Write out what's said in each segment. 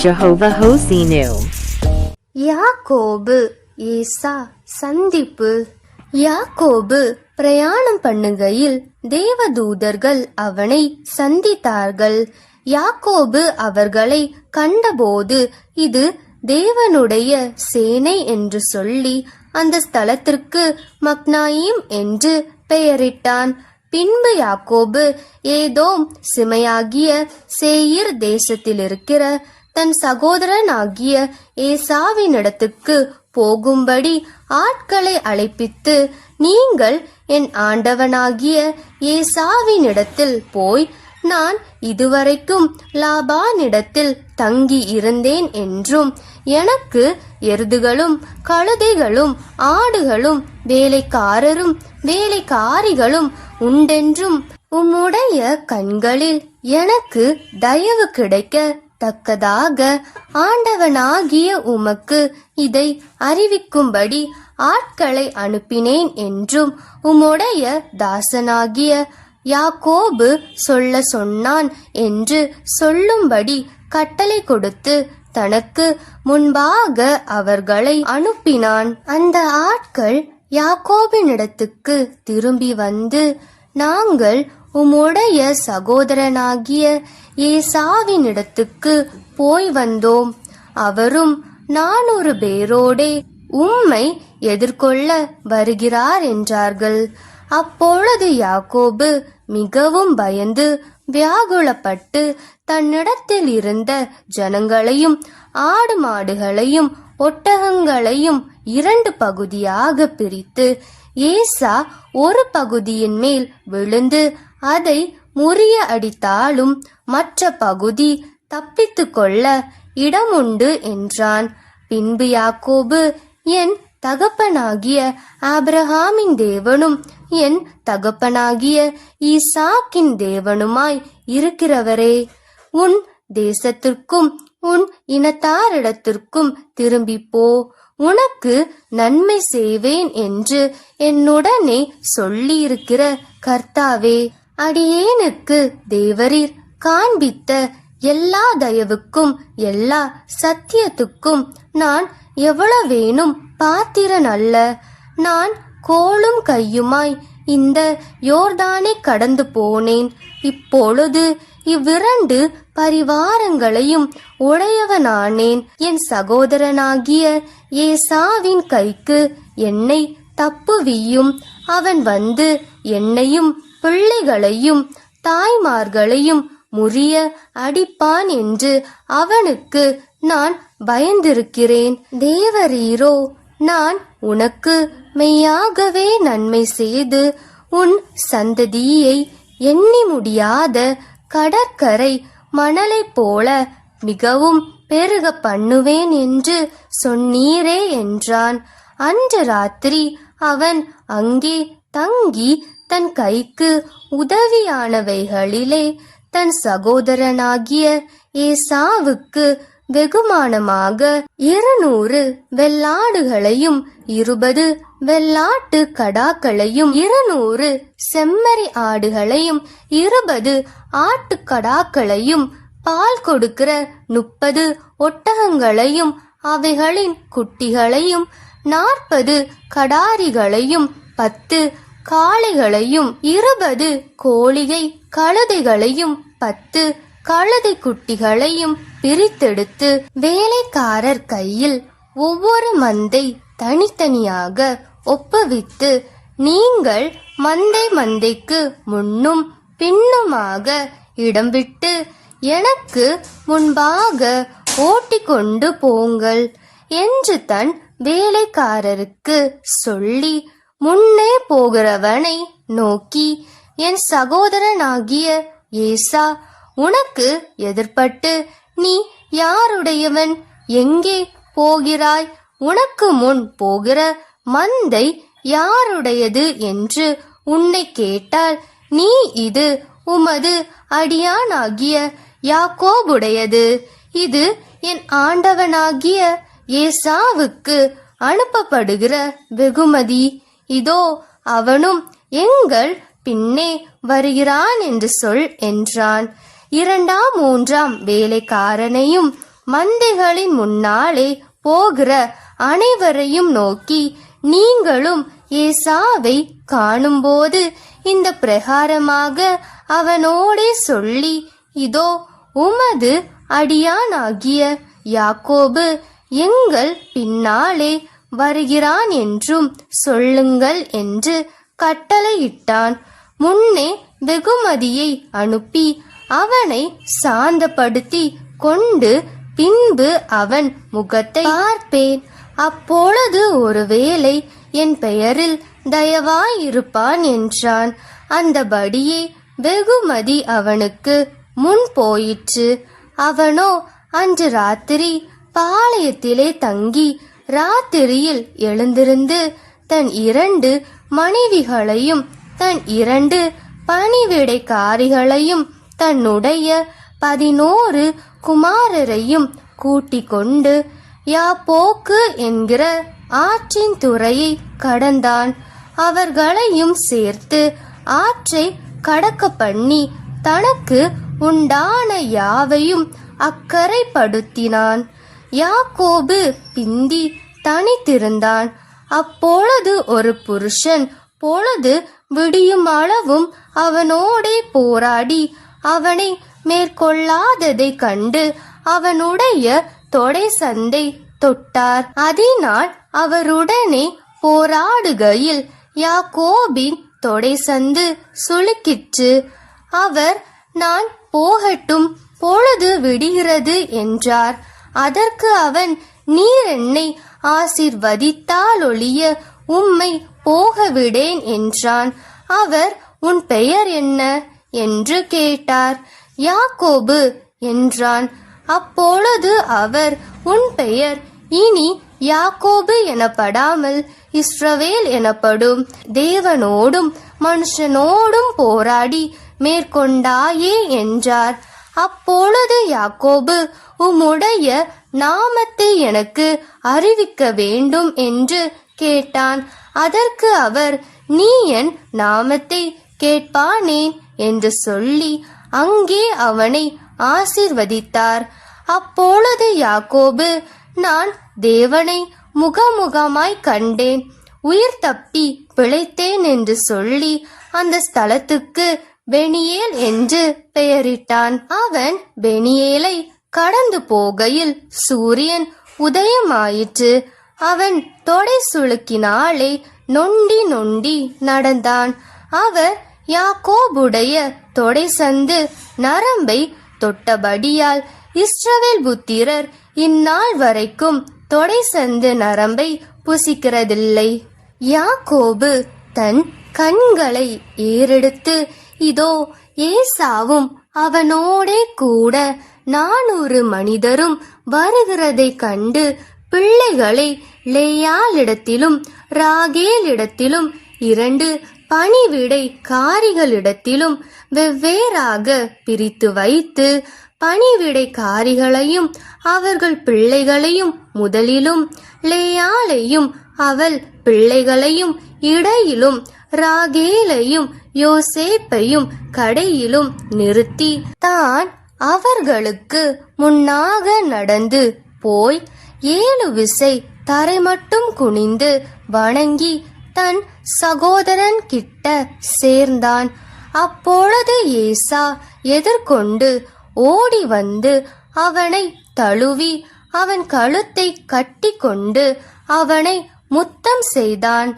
Jehovah ஹோசினு யாக்கோபு ஏசா சந்திப்பு யாக்கோபு பிரயாணம் பண்ணுகையில் தேவதூதர்கள் அவனை சந்தித்தார்கள் யாக்கோபு அவர்களை கண்டபோது இது தேவனுடைய சேனை என்று சொல்லி அந்த ஸ்தலத்திற்கு மக்னாயிம் என்று பெயரிட்டான் பின்பு யாக்கோபு ஏதோ சிமையாகிய சேயிர் தேசத்தில் இருக்கிற தன் சகோதரனாகிய ஏசாவினிடத்துக்கு போகும்படி ஆட்களை அழைப்பித்து நீங்கள் என் ஆண்டவனாகிய ஏசாவினிடத்தில் போய் நான் இதுவரைக்கும் லாபானிடத்தில் தங்கி இருந்தேன் என்றும் எனக்கு எருதுகளும் கழுதைகளும் ஆடுகளும் வேலைக்காரரும் வேலைக்காரிகளும் உண்டென்றும் உம்முடைய கண்களில் எனக்கு தயவு கிடைக்க தக்கதாக ஆண்டவனாகிய உமக்கு இதை அறிவிக்கும்படி ஆட்களை அனுப்பினேன் என்றும் உம்முடைய தாசனாகிய யாக்கோபு சொல்ல சொன்னான் என்று சொல்லும்படி கட்டளை கொடுத்து தனக்கு முன்பாக அவர்களை அனுப்பினான். அந்த ஆட்கள் யாக்கோபினிடத்துக்கு திரும்பி வந்து நாங்கள் உம்முடைய சகோதரனாகிய ஏசாவினிடத்துக்கு போய் வந்தோம். அவரும் நானூறு பேரோடே உம்மை எதிர்கொள்ள வருகிறார் என்றார்கள். அப்பொழுது யாக்கோபு மிகவும் பயந்து வியாகுலப்பட்டு தன்னிடத்தில் இருந்த ஜனங்களையும் ஆடு மாடுகளையும் ஒட்டகங்களையும் இரண்டு பகுதியாக பிரித்து ஏசா ஒரு பகுதியின் மேல் விழுந்து அதை முறிய அடித்தாலும் மற்ற பகுதி தப்பித்து கொள்ள இடமுண்டு என்றான். பின்பு யாக்கோபு என் தகப்பனாகிய ஆபிரஹாமின் தேவனும் என் தகப்பனாகிய ஈசாக்கின் தேவனுமாய் இருக்கிறவரே. உன் தேசத்திற்கும் உன் இனத்தாரிடத்திற்கும் திரும்பி போ. உனக்கு நன்மை செய்வேன் என்று என்னுடனே சொல்லியிருக்கிற கர்த்தாவே. அடியேனுக்கு தேவரீர் காண்பித்த எல்லா தயவுக்கும் எல்லா சத்தியத்துக்கும் நான் எவ்வளவேனும் பாத்திரன் அல்ல நான் கோலும் கையுமாய் இந்த யோர்தானை கடந்து போனேன். இப்பொழுது இவ்விரண்டு பரிவாரங்களையும் உடையவனானேன். என் சகோதரனாகிய ஏசாவின் கைக்கு என்னை தப்புவியும். அவன் வந்து என்னையும் பிள்ளைகளையும் தாய்மார்களையும் முறிய அடிப்பான் என்று அவனுக்கு நான் பயந்திருக்கிறேன். தேவரீரோ நான் உனக்கு மெய்யாகவே நன்மை செய்து உன் சந்ததியை எண்ணி முடியாத கடற்கரை மணலைப் போல மிகவும் பெருக பண்ணுவேன் என்று சொன்னீரே என்றான். அன்று ராத்திரி அவன் அங்கே தங்கி தன் கைக்கு உதவியானவைகளிலே தன் சகோதரனாகிய ஏசாவுக்கு வெகுமானமாக இருநூறு வெள்ளாடுகளையும் இருபது வெள்ளாட்டு கடாக்களையும் இருநூறு செம்மறி ஆடுகளையும் இருபது ஆட்டுக்கடாக்களையும் பால் கொடுக்கிற முப்பது ஒட்டகங்களையும் அவைகளின் குட்டிகளையும் நாற்பது கடாரிகளையும் பத்து காளைகளையும் இருபது கோழிகை கழுதைகளையும் பத்து கழுதை குட்டிகளையும் பிரித்தெடுத்து வேலைக்காரர் கையில் ஒவ்வொரு மந்தை தனித்தனியாக ஒப்புவித்து நீங்கள் மந்தை மந்தைக்கு முன்னும் பின்னுமாக இடம் விட்டு எனக்கு முன்பாக ஓட்டிக்கொண்டு போங்கள் என்று தன் வேலைக்காரருக்கு சொல்லி முன்னே போகிறவனை நோக்கி என் சகோதரனாகிய ஏசா உனக்கு எதிர்பட்டு நீ யாருடையவன்? எங்கே போகிறாய்? உனக்கு முன் போகிற மந்தை யாருடையது என்று உன்னை கேட்டால் நீ இது உமது அடியானாகிய யாக்கோபுடையது. இது என் ஆண்டவனாகிய ஏசாவுக்கு அனுப்பப்படுகிற வெகுமதி. இதோ அவனும் எங்கள் பின்னே வருகிறான் என்று சொல் என்றான். இரண்டாம் மூன்றாம் வேலைக்காரனையும் மந்தைகளின் முன்னாலே போகிற அனைவரையும் நோக்கி நீங்களும் ஏசாவை காணும்போது இந்த பிரகாரமாக அவனோடே சொல்லி இதோ உமது அடியானாகிய யாக்கோபு எங்கள் பின்னாலே வருகிறான் என்றும் சொல்லுங்கள் என்று கட்டளையிட்டான். முன்னே வெகுமதியை அனுப்பி அவனை சாந்தப்படுத்தி கொண்டு பின்பு அவன் முகத்தை பார்ப்பேன். அப்பொழுது ஒருவேளை என் பெயரில் தயவாயிருப்பான் என்றான். அந்தபடியே வெகுமதி அவனுக்கு முன் போயிற்று. அவனோ அன்று ராத்திரி பாளையத்திலே தங்கி ராத்திரியில் எழுந்திருந்து தன் இரண்டு மனைவிகளையும் தன் இரண்டு பணிவிடைக்காரிகளையும் தன்னுடைய பதினோரு குமாரரையும் கூட்டிக் கொண்டு யாப்போக்கு என்கிற ஆற்றின் துறையை கடந்தான். அவர்களையும் சேர்த்து ஆற்றை கடக்க பண்ணி தனக்கு உண்டான யாவையும் அக்கறைப்படுத்தினான். யாக்கோபு பிந்தி தனித்திருந்தான். அப்பொழுது ஒரு புருஷன் பொழுது விடியும் அளவும் அவனோடே போராடி அவனை மேற்கொள்ளாததை கண்டு அவனுடைய தொடை சந்தை தொட்டார். அதனால் அவருடனே போராடுகையில் யாக்கோபின் தொடை சந்து சுளுக்கிற்று. அவர் நான் போகட்டும் பொழுது விடுகிறது என்றார். அதற்கு அவன் நீர் என்னை ஆசிர்வதித்தாலொழிய உம்மை போக விடேன் என்றான். அவர் உன் பெயர் என்ன? என்று கேட்டார். யாக்கோபு என்றான். அப்பொழுது அவர் உன் பெயர் இனி யாக்கோபு எனப்படாமல் இஸ்ரவேல் எனப்படும். தேவனோடும் மனுஷனோடும் போராடி மேற்கொண்டாயே என்றார். அப்பொழுது யாக்கோபு உம்முடைய நாமத்தை எனக்கு அறிவிக்க வேண்டும் என்று கேட்டான். அதற்கு அவர் நீ என் நாமத்தை கேட்பானேன்? என்று சொல்லி அங்கே அவனை ஆசிர்வதித்தார். அப்பொழுது யாக்கோபு நான் தேவனை முகமுகமாய் கண்டேன். உயிர் தப்பி பிழைத்தேன் என்று சொல்லி அந்த ஸ்தலத்துக்கு பெனியேல் என்று பெயரிட்டான். அவன் பெனியேலை கடந்து போகையில் சூரியன் உதயமாயிற்று. அவன் தொடை சுளுக்கினாலே நொண்டி நொண்டி நடந்தான். அவர் யாக்கோபுடைய தொடை சந்து நரம்பை தொட்டபடியால் இஸ்ரவேல் புத்திரர் இந்நாள் வரைக்கும் தொடை சந்து நரம்பை புசிக்கிறதில்லை. யாக்கோபு தன் கண்களை ஏறெடுத்து இதோ ஏசாவும் அவனோடே கூட நானூறு மனிதரும் வருகிறதைக் கண்டு பிள்ளைகளை லேயாளிடத்திலும் ராகேலிடத்திலும் இரண்டு பணிவிடை காரிகளிடத்திலும் வெவ்வேறாக பிரித்து வைத்து பணிவிடை காரிகளையும் அவர்கள் பிள்ளைகளையும் முதலிலும் லேயாளையும் அவள் பிள்ளைகளையும் இடையிலும் ராகேலையும் யோசேப்பையும் கடையிலும் நிறுத்தி தான் அவர்களுக்கு முன்னாக நடந்து போய் ஏழு விசை தரை மட்டும் குனிந்து வணங்கி தன் சகோதரன் கிட்ட சேர்ந்தான். அப்பொழுது ஏசா எதிர்கொண்டு ஓடி வந்து அவனை தழுவி அவன் கழுத்தை கட்டிக்கொண்டு அவனை முத்தம் செய்தான்.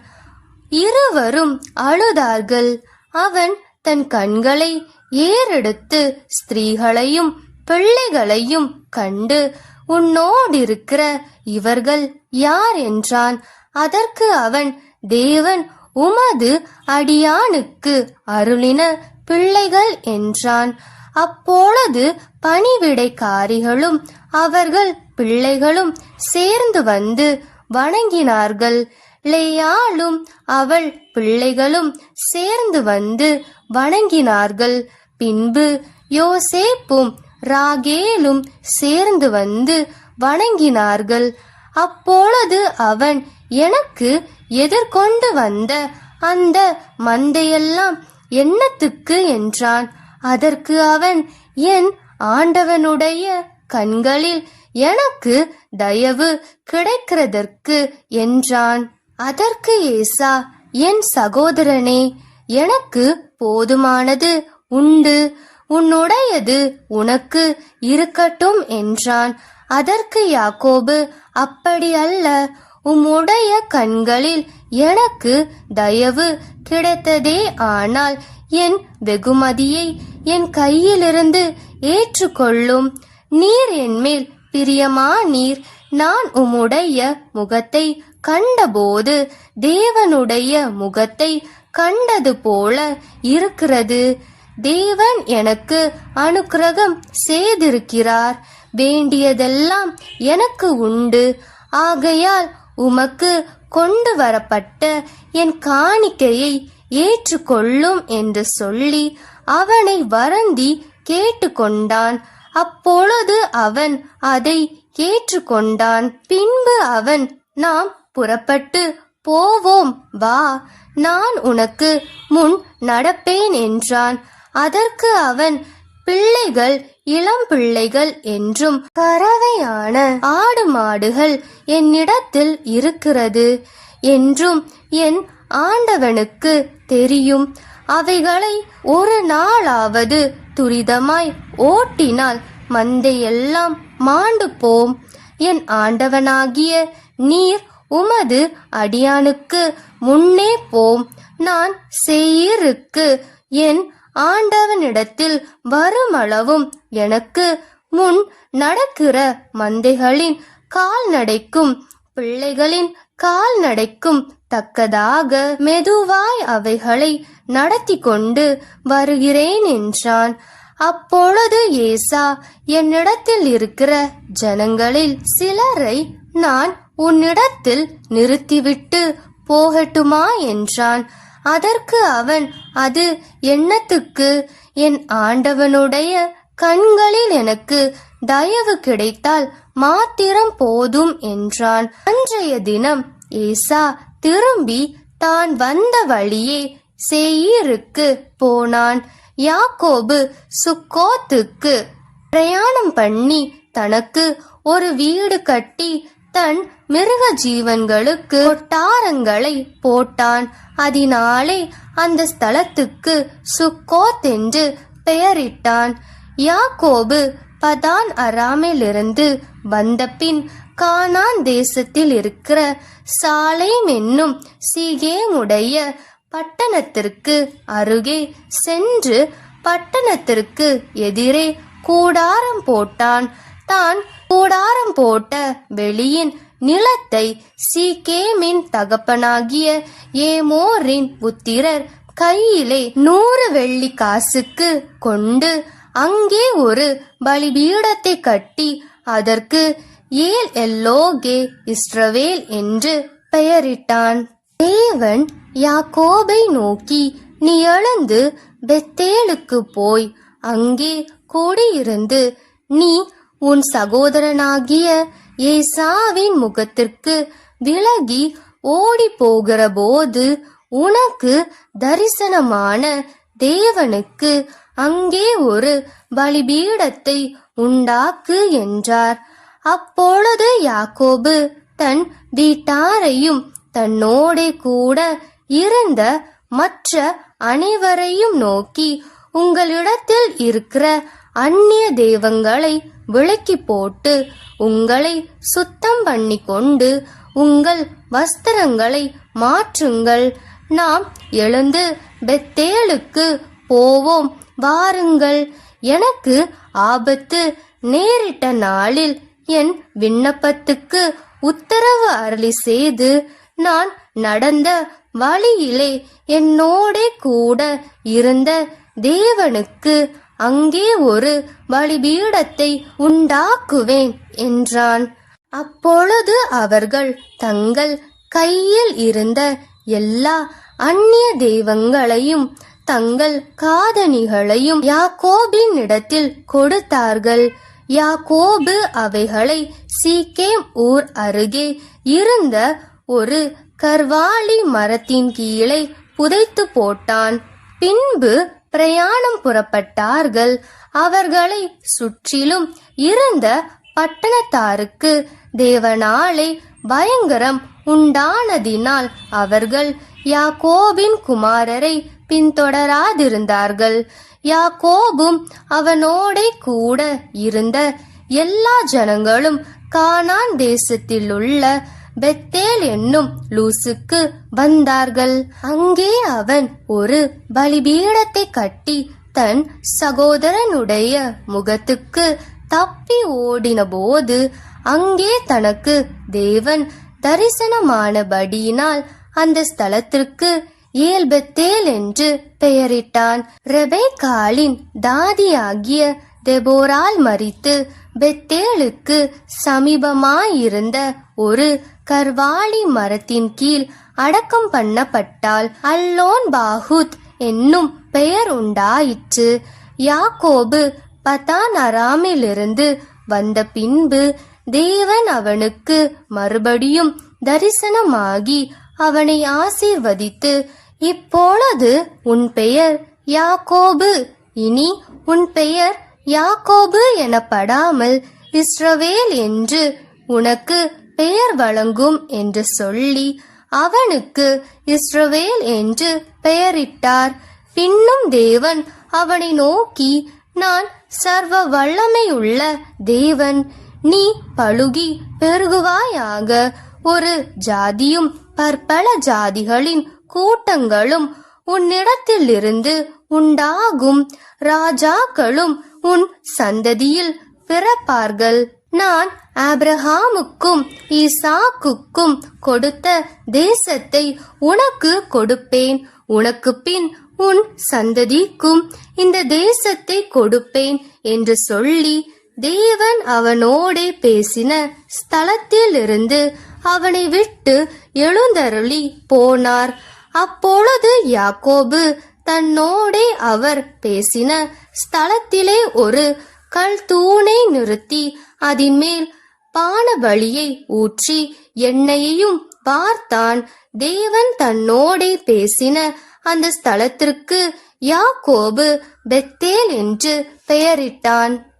இருவரும் அழுதார்கள். அவன் தன் கண்களை ஏறெடுத்து ஸ்திரீகளையும் பிள்ளைகளையும் கண்டு உன்னோடிருக்கிற இவர்கள் யார் என்றான். அதற்கு அவன் தேவன் உமது அடியானுக்கு அருளின பிள்ளைகள் என்றான். அப்பொழுது பணிவிடைக்காரிகளும் அவர்கள் பிள்ளைகளும் சேர்ந்து வந்து வணங்கினார்கள். லேயாளும் அவள் பிள்ளைகளும் சேர்ந்து வந்து வணங்கினார்கள். பின்பு யோசேப்பும் ராகேலும் சேர்ந்து வந்து வணங்கினார்கள். அப்பொழுது அவன் எனக்கு எதிர்கொண்டு வந்த அந்த மந்தையெல்லாம் என்னத்துக்கு என்றான். அதற்கு அவன் என் ஆண்டவனுடைய கண்களில் எனக்கு தயவு கிடைக்கிறதற்கு என்றான். அதற்கு ஏசா என் சகோதரனே எனக்கு போதுமானது உண்டு. உன்னுடையது உனக்கு இருக்கட்டும் என்றான். அதற்கு யாக்கோபு அப்படி அல்ல. உம்முடைய கண்களில் எனக்கு தயவு கிடைத்ததே ஆனால் என் வெகுமதியை என் கையிலிருந்து ஏற்றுக்கொள்ளும். நீர் என்மேல் பிரியமா நீர் நான் உம்முடைய முகத்தை கண்டபோது தேவனுடைய முகத்தை கண்டது போல இருக்கிறது. தேவன் எனக்கு அனுக்கிரகம் செய்திருக்கிறார். வேண்டியதெல்லாம் எனக்கு உண்டு. ஆகையால் உமக்கு கொண்டு வரப்பட்ட என் காணிக்கையை ஏற்றுக்கொள்ளும் என்று சொல்லி அவனை வருந்தி கேட்டுக்கொண்டான். அப்பொழுது அவன் அதை ஏற்றுக்கொண்டான். பின்பு அவன் நாம் புறப்பட்டு போவோம் வா நான் உனக்கு முன் நடப்பேன் என்றான். அதற்கு அவன் பிள்ளைகள் இளம் பிள்ளைகள் என்றும் கறவையான ஆடு மாடுகள் என்னிடத்தில் இருக்கிறது என்றும் என் ஆண்டவனுக்கு தெரியும். அவைகளை ஒரு நாளாவது துரிதமாய் ஓட்டினால் மந்தையெல்லாம் மாண்டு போம் என் ஆண்டவனாகிய நீர் உமது அடியானுக்கு முன்னே போம். நான் செய்யிருக்கு என் ஆண்டவனிடத்தில் வருமளவும் எனக்கு முன் நடக்கிற மந்தைகளின் கால்நடைக்கும் பிள்ளைகளின் கால்நடைக்கும் தக்கதாக மெதுவாய் அவைகளை நடத்தி கொண்டு வருகிறேன் என்றான். அப்பொழுது ஏசா என்னிடத்தில் இருக்கிற ஜனங்களில் சிலரை நான் உன்னிடத்தில் நிறுத்திவிட்டு போகட்டுமா என்றான். அதற்கு அவன் அது எண்ணத்துக்கு என் ஆண்டவனுடைய கண்களில் எனக்கு தயவு கிடைத்தால் மாத்திரம் போதும் என்றான். அன்றைய தினம் ஏசா திரும்பி தான் வந்த வழியே சேயீருக்கு போனான். யாக்கோபு சுக்கோத்துக்கு பிரயாணம் பண்ணி தனக்கு ஒரு வீடு கட்டி தன் மிருக ஜீவன்களுக்கு கொட்டாரங்களை போட்டான். அதனாலே அந்த ஸ்தலத்துக்கு சுக்கோத் என்று பெயரிட்டான். யாக்கோபு பதான் அராமிலிருந்து வந்தபின் கானான் தேசத்தில் இருக்கிற சாலேம் என்னும் சீகேமுடைய பட்டணத்திற்கு அருகே சென்று பட்டணத்திற்கு எதிரே கூடாரம் போட்டான். தான் கூடாரம் போட்ட வெளியின் நிலத்தை சீகேமின் தகப்பனாகிய ஏமோரின் புத்திரர் கையிலே நூறு வெள்ளி காசுக்கு கொண்டு அங்கே ஒரு பலிபீடத்தை கட்டி அதற்கு ஏல் எல்லோகே இஸ்ரவேல் என்று பெயரிட்டான். தேவன் யாக்கோபை நோக்கி நீ எழுந்து பெத்தேலுக்கு போய் அங்கே கூடியிருந்து நீ உன் சகோதரனாகிய ஏசாவின் முகத்திற்கு விலகி ஓடி போகிற போது உனக்கு தரிசனமான தேவனுக்கு அங்கே ஒரு பலிபீடத்தை உண்டாக்கு என்றார். அப்பொழுது யாக்கோபு தன் வீட்டாரையும் தன்னோடே கூட இருந்த மற்ற அனைவரையும் நோக்கி உங்களிடத்தில் இருக்கிற அந்நிய தெய்வங்களை விளக்கி போட்டு உங்களை சுத்தம் பண்ணி கொண்டு உங்கள் வஸ்திரங்களை மாற்றுங்கள். நாம் எழுந்து பெத்தேலுக்கு போவோம். வாருங்கள். எனக்கு ஆபத்து. நேரிட்ட நாளில் என் விண்ணப்பத்துக்கு உத்தரவு அருளி செய்து நான் நடந்த வழியிலே என்னோட கூட இருந்த தேவனுக்கு அங்கே ஒரு பலிபீடத்தை உண்டாக்குவேன் என்றான். அப்பொழுது அவர்கள் தங்கள் கையில் இருந்த எல்லா அந்நிய தெய்வங்களையும் தங்கள் காதணிகளையும் யாக்கோபின் இடத்தில் கொடுத்தார்கள். யாக்கோபு அவைகளை சீக்கேம் ஊர் அருகே இருந்த ஒரு கர்வாலி மரத்தின் கீழே புதைத்து போட்டான். பின்பு பிரயாணம் புறப்பட்டார்கள். அவர்களை சுற்றிலும் இருந்த பட்டணத்தாருக்கு தேவனாலே பயங்கரம் உண்டானதினால் அவர்கள் யாக்கோபின் குமாரரை பின்தொடராதிருந்தார்கள். யாக்கோபும் அவனோடே கூட இருந்த எல்லா ஜனங்களும் கானான் தேசத்திலுள்ள பெத்தேல் என்னும் லூசுக்கு வந்தார்கள். அங்கே அவன் ஒரு பலிபீடத்தை கட்டி தன் சகோதரனுடைய முகத்துக்கு தப்பி ஓடினபோது அங்கே தனக்கு தேவன் தரிசனமானபடியினால் அந்த ஸ்தலத்திற்கு ஏல்பெத்தேல் என்று பெயரிட்டான். ரெபேக்காளின் தாதியாகிய தெபோரால் மரித்து பெத்தேலுக்கு சமீபமாயிருந்த ஒரு கர்வாலி மரத்தின் கீழ் அடக்கம் பண்ணப்பட்டால் அல்லோன் பாகுத் என்னும் பெயர் உண்டாயிற்று. யாக்கோபு பதான் அராமிலிருந்து வந்த பின்பு தேவன் அவனுக்கு மறுபடியும் தரிசனமாகி அவனை ஆசீர்வதித்து இப்பொழுது உன் பெயர் யாக்கோபு. இனி உன் பெயர் யாக்கோபு எனப்படாமல் இஸ்ரவேல் என்று உனக்கு பெயர் வழங்கும் என்று சொல்லி அவனுக்கு இஸ்ரவேல் என்று பெயரிட்டார். பின்னும் தேவன் அவனை நோக்கி நான் சர்வ வல்லமையுள்ள தேவன். நீ பழுகி பெருகுவாயாக. ஒரு ஜாதியும் பற்பல ஜாதிகளின் கூட்டங்களும் உன்னிடத்திலிருந்து உண்டாகும். ராஜாக்களும் உன் சந்ததியில் பிறப்பார்கள். நான் ஆப்ரஹாமுக்கும் ஈசாக்குக்கும் கொடுத்த தேசத்தை உனக்கு கொடுப்பேன். உனக்கு பின் உன் சந்ததிக்கும் இந்த தேசத்தை கொடுப்பேன் என்று சொல்லி தேவன் அவனோடே பேசின ஸ்தலத்திலிருந்து அவனை விட்டு எழுந்தருளி போனார். அப்பொழுது யாக்கோபு தன்னோடே அவர் பேசின ஸ்தலத்திலே ஒரு கல் தூணை நிறுத்தி அதின்மேல் பானபலியை ஊற்றி எண்ணெயையும் பார்த்தான். தேவன் தன்னோடே பேசின அந்த ஸ்தலத்திற்கு யாக்கோபு பெத்தேல் என்று பெயரிட்டான்.